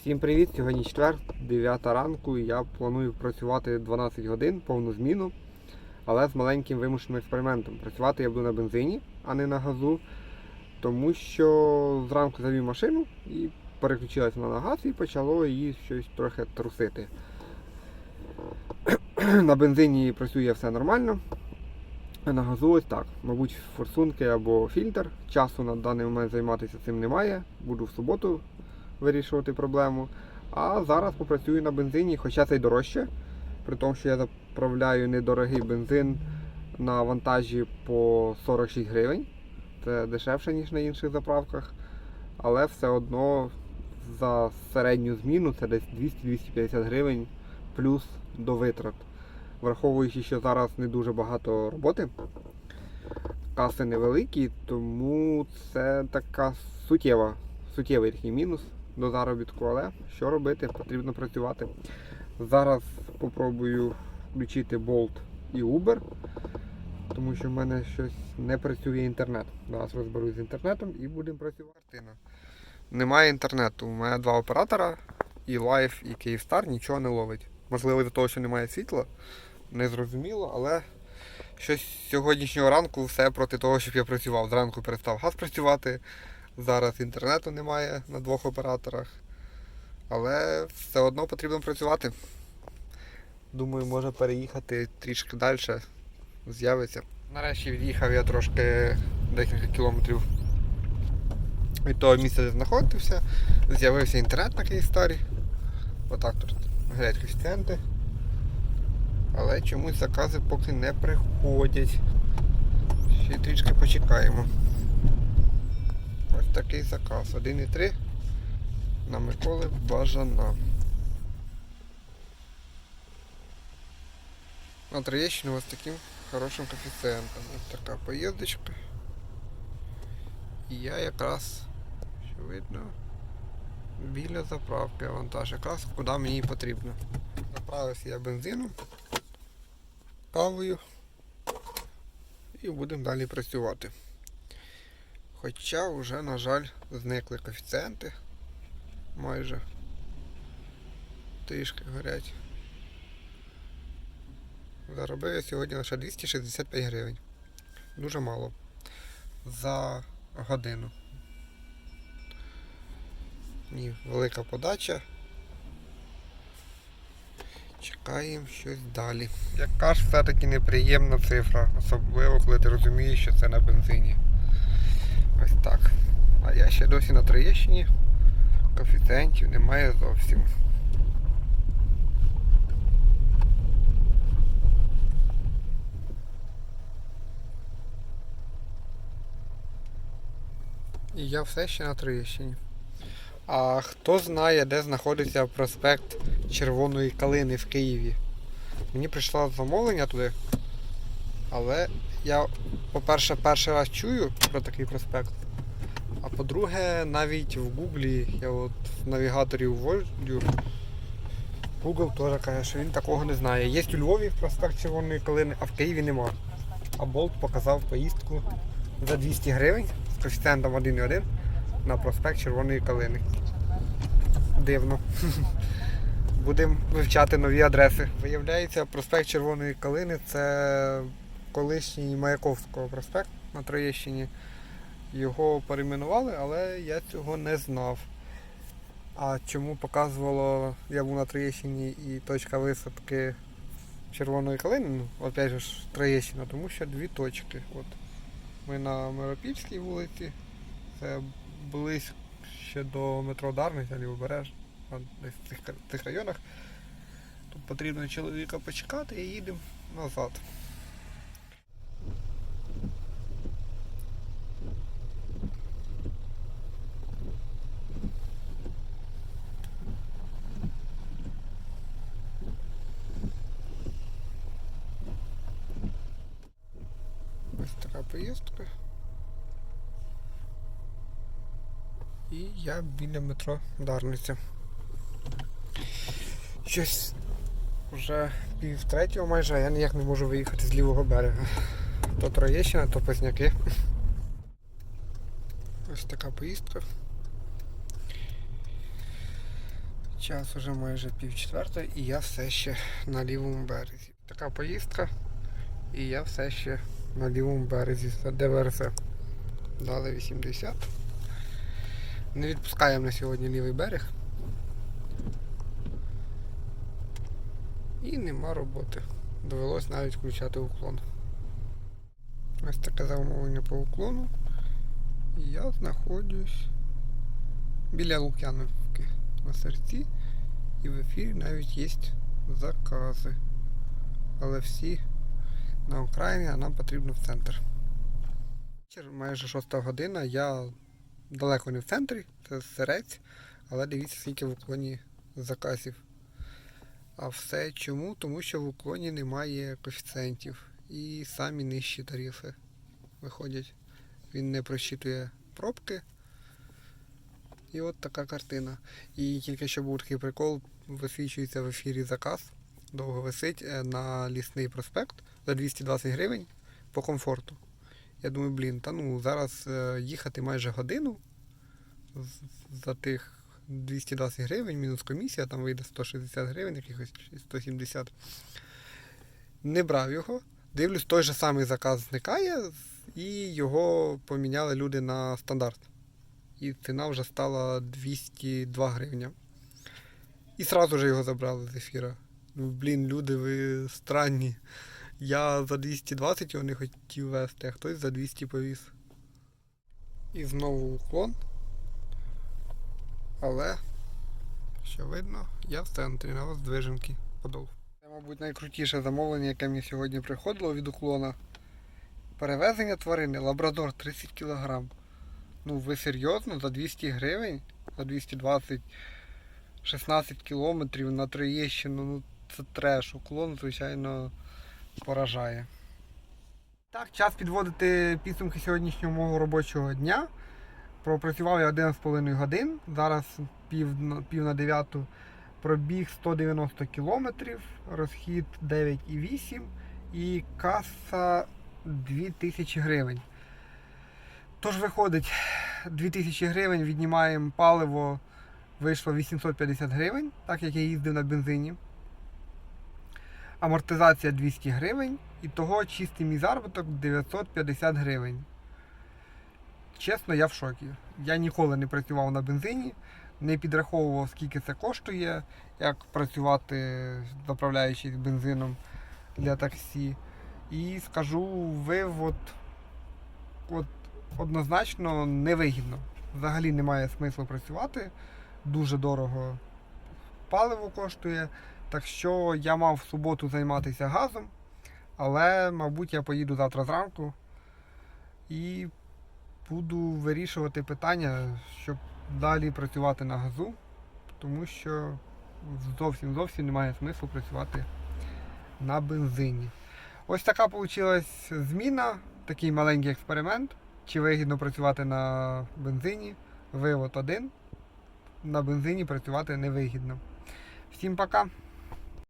Всім привіт! Сьогодні четвер, 9 ранку, я планую працювати 12 годин, повну зміну, але з маленьким вимушеним експериментом. Працювати я буду на бензині, а не на газу, тому що зранку завів машину і переключилася на газ і почало її щось трохи трусити. На бензині працює все нормально. На газу ось так. Мабуть, форсунки або фільтр. Часу на даний момент займатися цим немає. Буду в суботу вирішувати проблему. А зараз попрацюю на бензині, хоча це й дорожче. При тому, що я заправляю недорогий бензин на вантажі по 46 гривень. Це дешевше, ніж на інших заправках. Але все одно за середню зміну це десь 200-250 гривень плюс до витрат. Враховуючи, що зараз не дуже багато роботи, каси невеликі, тому це така суттєва, суттєвий мінус до заробітку, але що робити, потрібно працювати. Зараз спробую включити Bolt і Uber, тому що в мене щось не працює інтернет. Зараз розберусь з інтернетом і будемо працювати. Немає інтернету. У мене два оператора, і Life, і Kyivstar нічого не ловить. Можливо, за того, що немає світла, не зрозуміло, але щось з сьогоднішнього ранку все проти того, щоб я працював. Зранку перестав газ працювати. Зараз інтернету немає на двох операторах. Але все одно потрібно працювати. Думаю, може переїхати трішки далі. З'явиться. Нарешті від'їхав я трошки декілька кілометрів від того місця, де знаходився. З'явився інтернет на Київстарі. Отак тут горять коефіцієнти. Але чомусь закази поки не приходять. Ще трішки почекаємо. Такий заказ. 1,3 на Миколи Бажана. На Троєщину ось таким хорошим коефіцієнтом. Ось така поїздочка. І я якраз, що видно, біля заправки вантаж. Якраз куди мені потрібно. Заправився я бензином, кавою і будемо далі працювати. Хоча вже, на жаль, зникли коефіцієнти майже трішки горять. Заробив я сьогодні лише 265 гривень. Дуже мало. За годину. Ні, велика подача. Чекаємо щось далі. Яка ж все-таки неприємна цифра, особливо коли ти розумієш, що це на бензині. Ось так. А я ще досі на Троєщині. Коефіцієнтів немає зовсім. І я все ще на Троєщині. А хто знає, де знаходиться проспект Червоної Калини в Києві? Мені прийшло замовлення туди. Але я, по-перше, перший раз чую про такий проспект. А по-друге, навіть в Гуглі я от в навігаторі вводжу. Google теж каже, що він такого не знає. Є у Львові проспект Червоної Калини, а в Києві нема. А Болт показав поїздку за 200 гривень з коефіцієнтом 1,1 на проспект Червоної Калини. Дивно. Будемо вивчати нові адреси. Виявляється, проспект Червоної Калини це колишній Маяковського проспект на Троєщині. Його перейменували, але я цього не знав. А чому показувало, я був на Троєщині і точка висадки Червоної калини, ну, опять же ж Троєщина, тому що дві точки. От. Ми на Миропільській вулиці, це близько ще до метро Дарниця, Лівобереж, десь в цих, цих районах. Тут потрібно чоловіка почекати і їдемо назад. Ось така поїздка. І я біля метро Дарниця. Щось вже пів третього майже, а я ніяк не можу виїхати з лівого берега. То Троєщина, то Позняки. Ось така поїздка. Час уже майже пів четвертої і я все ще на лівому березі. Така поїздка, і я все ще на лівому березі. Це ДВРЗ. Дали 80. Не відпускаємо на сьогодні лівий берег. І нема роботи. Довелось навіть включати уклон. Ось таке замовлення по уклону. Я знаходжусь біля Лук'яновки на серці. І в ефірі навіть є закази. Але всі на Україні, а нам потрібно в центр. Вечір, майже 6 година. Я далеко не в центрі, це серець, але дивіться, скільки в уклоні заказів. А все чому? Тому що в уклоні немає коефіцієнтів і самі нижчі тарифи виходять. Він не просчитує пробки. І от така картина. І тільки що був такий прикол, висвічується в ефірі заказ. Довго висить е, на лісний проспект за 220 гривень по комфорту. Я думаю, блін, та ну зараз е, їхати майже годину за тих 220 гривень, мінус комісія, там вийде 160 гривень, якихось 170. Не брав його. Дивлюсь, той же самий заказ зникає, і його поміняли люди на стандарт. І ціна вже стала 202 гривня. І сразу же його забрали з ефіра. Ну, блін, люди, ви странні. Я за 220 його не хотів вести, а хтось за 200 повіз. І знову уклон. Але, що видно, я в центрі на Воздвиженки подол. Це, мабуть, найкрутіше замовлення, яке мені сьогодні приходило від уклона. Перевезення тварини Лабрадор 30 кг. Ну, ви серйозно? За 200 гривень? За 220 16 кілометрів на Троєщину, ну це треш. Уклон, звичайно, поражає. Так, час підводити підсумки сьогоднішнього мого робочого дня. Пропрацював я 11,5 годин. Зараз пів, пів на 9 пробіг 190 кілометрів, розхід 9,8 і каса 2000 гривень. Тож виходить 2000 гривень, віднімаємо паливо, вийшло 850 гривень, так як я їздив на бензині. Амортизація 200 гривень. І того чистий мій заробіток 950 гривень. Чесно, я в шокі. Я ніколи не працював на бензині, не підраховував, скільки це коштує, як працювати, заправляючись бензином для таксі. І скажу, ви от, от однозначно невигідно. Взагалі немає смислу працювати. Дуже дорого паливо коштує. Так що я мав в суботу займатися газом, але, мабуть, я поїду завтра зранку і буду вирішувати питання, щоб далі працювати на газу, тому що зовсім зовсім немає смислу працювати на бензині. Ось така вийшла зміна, такий маленький експеримент. Чи вигідно працювати на бензині? Вивод один. На бензині працювати невигідно. Всім пока!